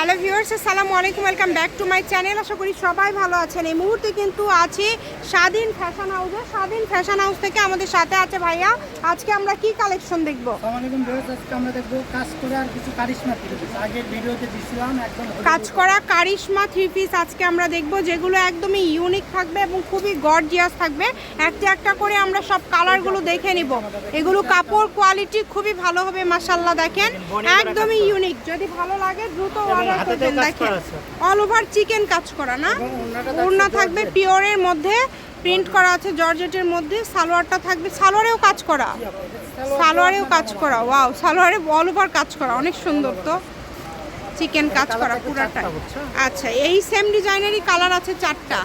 Hello viewers আসসালামু আলাইকুম welcome back to my channel আশা করি সবাই ভালো আছেন। এই মুহূর্তে কিন্তু আছি স্বাধীন ফ্যাশন হাউসে স্বাধীন ফ্যাশন হাউস থেকে আমাদের সাথে আছে ভাইয়া। আজকে আমরা কি কালেকশন দেখব? ভিউয়ার্স আজকে আমরা দেখব কাজ করে আর কিছু কারিশমা থ্রি পিস আগের ভিডিওতে দিছিলাম একদম কাজ করা কারিশমা থ্রি পিস আজকে আমরা দেখব যেগুলো একদমই ইউনিক থাকবে এবং খুবই গর্জিয়াস থাকবে। একটা একটা করে আমরা সব কালারগুলো দেখে নিব। এগুলো কাপড় কোয়ালিটি খুবই ভালো হবে মাসাল্লাহ দেখেন। একদমই ইউনিক যদি ভালো লাগে দ্রুত অর্ডার করবেন দেখেন অল ওভার চিকেন কাজ করা না। ওড়না থাকবে পিওরের মধ্যে প্রিন্ট করা আছে জর্জেটের মধ্যে সালোয়ারটা থাকবে সালোয়ারেও কাজ করা। সালোয়ারেও কাজ করা ওয়াও সালোয়ারে অল ওভার কাজ করা অনেক সুন্দর তো। চিকেন কাজ করা বুঝছ? আচ্ছা এই সেম ডিজাইনেরই কালার আছে চারটা।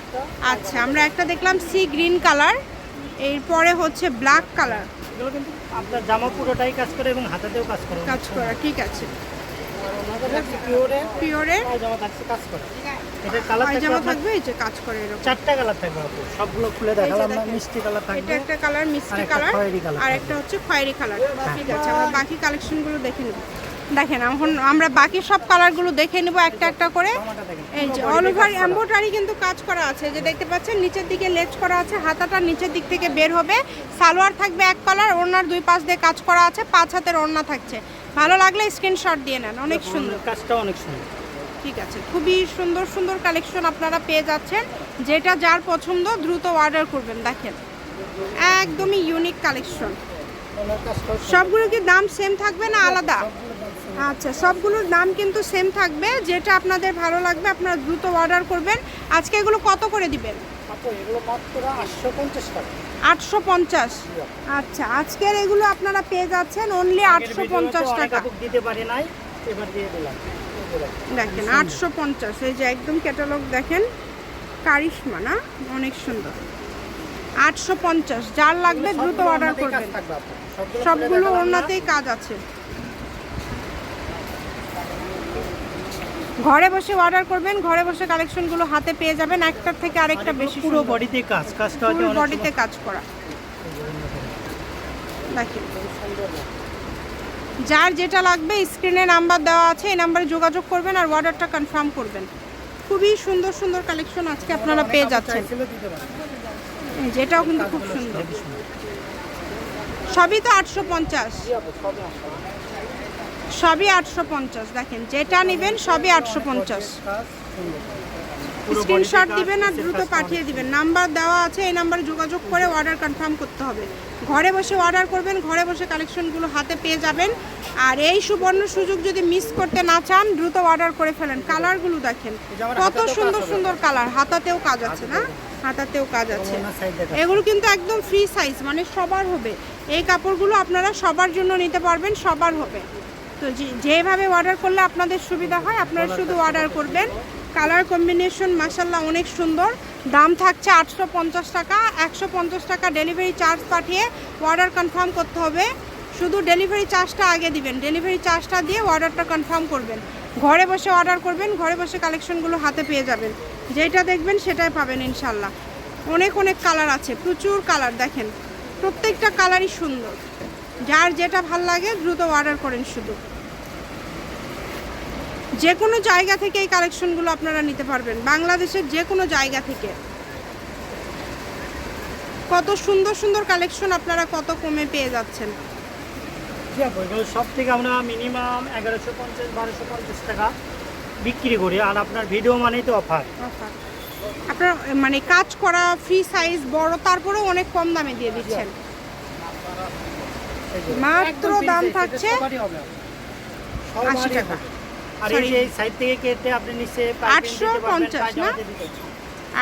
আচ্ছা আমরা একটা দেখলাম সি গ্রিন কালার এরপরে হচ্ছে ব্ল্যাক কালার আপনার জামা পুরোটাই কাজ করে এবং হাতেতেও কাজ করে। কাজ করা ঠিক আছে। ওনাদের কালেকশন থাকছে কাজ করে। এটা কালার পায়জামা থাকবে? এই যে কাজ করে এরকম। চারটা কালার থাকবে আপু সবগুলো খুলে দেখালাম না মিষ্টি কালার এটা একটা কালার মিষ্টি কালার আর একটা হচ্ছে খয়েরি কালার ঠিক আছে আমরা বাকি কালেকশনগুলো দেখে নেব। দেখেন এখন আমরা বাকি সব কালারগুলো দেখে নেব একটা একটা করে। এই যে অল ওভার এমব্রয়ডারি কিন্তু কাজ করা আছে যে দেখতে পাচ্ছেন নিচের দিকে লেজ করা আছে হাতাটা নিচের দিক থেকে বের হবে। সালোয়ার থাকবে এক কালার ওড়নার দুই পাশ দিয়ে কাজ করা আছে পাঁচ হাতের ওড়না থাকছে। ভালো লাগলে স্ক্রিনশট দিয়ে নেন অনেক সুন্দর। কাজটা অনেক সুন্দর। ঠিক আছে খুবই সুন্দর সুন্দর কালেকশন আপনারা পেয়ে যাচ্ছেন। যেটা যার পছন্দ দ্রুত অর্ডার করবেন দেখেন। একদমই ইউনিক কালেকশন ওনার সবগুলো কি দাম সেম থাকবে না আলাদা? আচ্ছা সবগুলোর দাম কিন্তু সেম থাকবে। যেটা আপনাদের ভালো লাগবে আপনারা দ্রুত অর্ডার করবেন। আজকে এগুলো কত করে দিবেন? আটশো পঞ্চাশ আচ্ছা আজকের এগুলো আপনারা পেয়ে যাচ্ছেন অনলি আটশো পঞ্চাশ টাকা। দিতে পারি নাই এবার দিয়ে দিলাম। দেখেন আটশো পঞ্চাশ। এই যে একদম ক্যাটালগ দেখেন কারিশমা না? অনেক সুন্দর। আটশো পঞ্চাশ যার লাগবে দ্রুত অর্ডার করবেন। সবগুলো। ওড়নাতেই কাজ আছে। ঘরে বসে অর্ডার করবেন ঘরে বসে কালেকশনগুলো হাতে পেয়ে যাবেন একটার থেকে আরেকটা বেশি পুরো বডিতে কাজ কাজটা হচ্ছে ফুল বডিতে কাজ করা। দেখেন। যার যেটা লাগবে স্ক্রিনে নাম্বার দেওয়া আছে এই নাম্বারে যোগাযোগ করবেন আর অর্ডারটা কনফার্ম করবেন। খুবই সুন্দর সুন্দর কালেকশন আজকে আপনারা পেয়ে যাচ্ছেন। পারে। যেটাও কিন্তু খুব সুন্দর। সবই তো আটশো পঞ্চাশ। সবই আটশো পঞ্চাশ। দেখেন যেটা নেবেন সবই আটশো পঞ্চাশ। স্ক্রিনশট দিবেন আর দ্রুত পাঠিয়ে দিবেন। নাম্বার দেওয়া আছে এই নাম্বারে যোগাযোগ করে অর্ডার কনফার্ম করতে হবে। ঘরে বসে অর্ডার করবেন ঘরে বসে কালেকশনগুলো হাতে পেয়ে যাবেন। আর এই সুবর্ণ সুযোগ যদি মিস করতে না চান দ্রুত অর্ডার করে ফেলেন। কালারগুলো দেখেন কত সুন্দর সুন্দর কালার হাতাতেও কাজ আছে না? হাতাতেও কাজ আছে। এগুলো কিন্তু একদম ফ্রি সাইজ মানে সবার হবে। এই কাপড়গুলো আপনারা সবার জন্য নিতে পারবেন সবার হবে। তো যে- যেভাবে অর্ডার করলে আপনাদের সুবিধা হয় আপনারা শুধু অর্ডার করবেন। কালার কম্বিনেশন মাসাল্লাহ অনেক সুন্দর। দাম থাকছে আটশো পঞ্চাশ টাকা। একশো পঞ্চাশ টাকা ডেলিভারি চার্জ পাঠিয়ে অর্ডার কনফার্ম করতে হবে। শুধু ডেলিভারি চার্জটা আগে দিবেন। ডেলিভারি চার্জটা দিয়ে অর্ডারটা কনফার্ম করবেন। ঘরে বসে অর্ডার করবেন। ঘরে বসে কালেকশনগুলো হাতে পেয়ে যাবেন। যেটা দেখবেন সেটাই পাবেন ইনশাল্লাহ অনেক অনেক কালার আছে। প্রচুর কালার দেখেন। প্রত্যেকটা কালারই সুন্দর। যার যেটা ভালো লাগে দ্রুত অর্ডার করেন শুধু। যে কোনো জায়গা থেকে এই কালেকশনগুলো আপনারা নিতে পারবেন। বাংলাদেশের যে কোনো জায়গা থেকে। কত সুন্দর সুন্দর কালেকশন আপনারা কত কমে পেয়ে যাচ্ছেন। সব থেকে আমরা মিনিমাম এগারোশো পঞ্চাশ বারোশো পঞ্চাশ টাকা বিক্রি করি। আর আপনার ভিডিও মানেই তো অফার। আপনার মানে কাজ করা ফ্রি সাইজ বড় তারপরেও অনেক কম দামে দিয়ে দিচ্ছেন। মাত্র দাম থাকছে সব 80 বাড়ি টাকা। আর এই যে সাইড থেকে কেটে আপনি নিচে 850 না?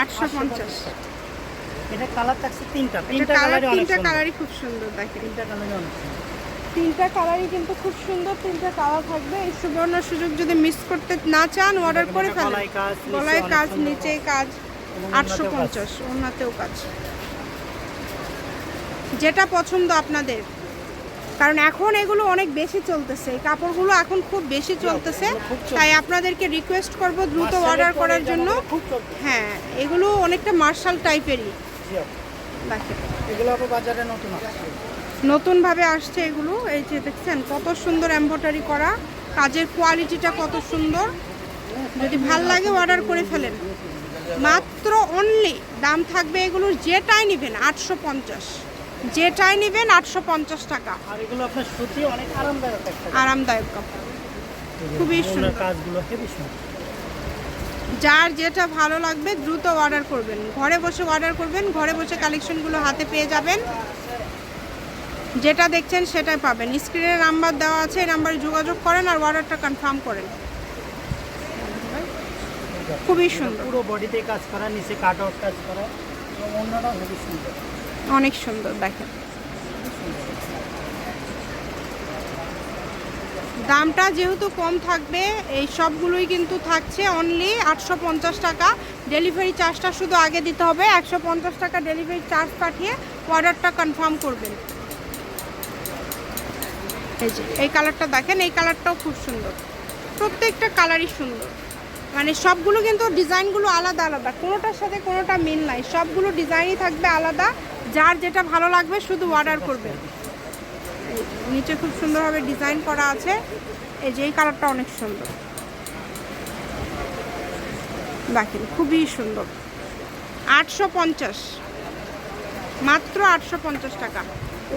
আটশো পঞ্চাশ। এটা কালার থাকছে তিনটা। তিনটা কালার কালারই অনেক তিনটা কালারই খুব সুন্দর তিনটা কালারই অনেক তিনটা কালারই কিন্তু খুব সুন্দর তিনটা কালার থাকবে। এই সুবর্ণ সুযোগ যদি মিস করতে না চান অর্ডার করে ফেলেন। গলায় কাজ নিচে কাজ আটশো পঞ্চাশ ওনাতেও কাজ। যেটা পছন্দ আপনাদের। কারণ এখন এগুলো অনেক বেশি চলতেছে। এই কাপড়গুলো এখন খুব বেশি চলতেছে। তাই আপনাদেরকে রিকোয়েস্ট করব দ্রুত অর্ডার করার জন্য। হ্যাঁ এগুলো অনেকটা মার্শাল টাইপেরই। আসছে। নতুনভাবে আসছে এগুলো। এই যে দেখছেন কত সুন্দর এম্ব্রয়ডারি করা। কাজের কোয়ালিটিটা কত সুন্দর। যদি ভালো লাগে অর্ডার করে ফেলেন। মাত্র অনলি দাম থাকবে এগুলোর যেটাই নেবেন আটশো পঞ্চাশ। যেটাই নেবেন আটশো পঞ্চাশ টাকা। আর এগুলো আপনার সুতি অনেক আরামদায়ক আরামদায়ক কাপড়। খুবই সুন্দর। কাজগুলো হেভি সুন্দর। যার যেটা ভালো লাগবে দ্রুত অর্ডার করবেন। ঘরে বসে অর্ডার করবেন ঘরে বসে কালেকশনগুলো হাতে পেয়ে যাবেন। যেটা দেখছেন সেটাই পাবেন। স্ক্রিনে নাম্বার দেওয়া আছে এই নাম্বারে যোগাযোগ করেন আর অর্ডারটা কনফার্ম করেন। খুবই সুন্দর। পুরো বডিতে কাজ করা নিচে কাট আউট কাজ করা অন্যটাও হেভি সুন্দর। অনেক সুন্দর, দেখেন। দামটা যেহেতু কম থাকবে, এই সবগুলোই কিন্তু থাকছে অনলি আটশো পঞ্চাশ টাকা। ডেলিভারি চার্জটা শুধু আগে দিতে হবে, একশো পঞ্চাশ টাকা ডেলিভারি চার্জ পাঠিয়ে অর্ডারটা কনফার্ম করবেন। এই যে, এই কালারটা দেখেন, এই কালারটাও খুব সুন্দর। প্রত্যেকটা কালারই সুন্দর। মানে সবগুলো কিন্তু ডিজাইনগুলো আলাদা আলাদা, কোনোটার সাথে কোনোটা মিল নাই। সবগুলো ডিজাইনই থাকবে আলাদা। যার যেটা ভালো লাগবে শুধু অর্ডার করবেন এই নিচে খুব সুন্দরভাবে ডিজাইন করা আছে। এই যে এই কালারটা অনেক সুন্দর। দেখেন, খুবই সুন্দর। আটশো পঞ্চাশ। মাত্র আটশো পঞ্চাশ টাকা।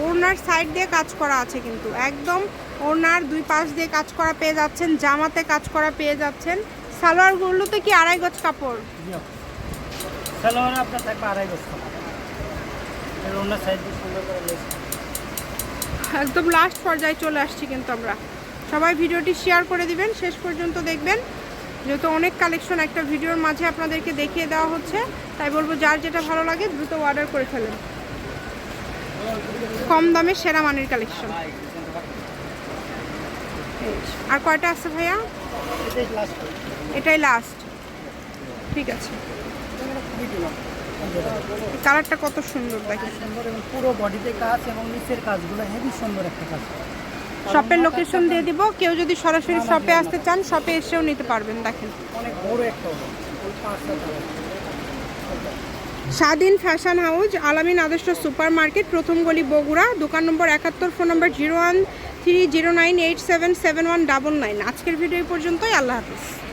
ওনার সাইড দিয়ে কাজ করা আছে কিন্তু। একদম ওনার দুই পাশ দিয়ে কাজ করা পেয়ে যাচ্ছেন, জামাতে কাজ করা পেয়ে যাচ্ছেন। সালোয়ারগুলোতে কি আড়াই গজ কাপড়? সালোয়ার আপনার থাকবে আড়াই বছর এর অন্য সাইড দিয়ে সুন্দর করে লেস একদম লাস্ট পর্যায়ে চলে আসছি কিন্তু আমরা। সবাই ভিডিওটি শেয়ার করে দিবেন শেষ পর্যন্ত দেখবেন। যেহেতু অনেক কালেকশন একটা ভিডিওর মাঝে আপনাদেরকে দেখিয়ে দেওয়া হচ্ছে তাই বলব যার যেটা ভালো লাগে দ্রুত অর্ডার করে ফেলেন। কম দামে সেরা মানের কালেকশন আর কয়টা আছে ভাইয়া? এটাই লাস্ট ঠিক আছে। কালারটা কত সুন্দর দেখেন। সুন্দর এবং পুরো বডিতে কাজ এবং নিচের কাজগুলো হেভি সুন্দর একটা কাজ শপের লোকেশন দিয়ে দিব কেউ যদি সরাসরি শপে আসতে চান শপে এসেও নিতে পারবেন দেখেন। অনেক বড় একটা স্বাধীন ফ্যাশন হাউস আলামিন আদর্শ সুপার মার্কেট প্রথম গলি বগুড়া দোকান নম্বর একাত্তর phone number zero one three zero nine eight seven seven one double nine. আজকের ভিডিও পর্যন্তই আল্লাহ হাফিজ।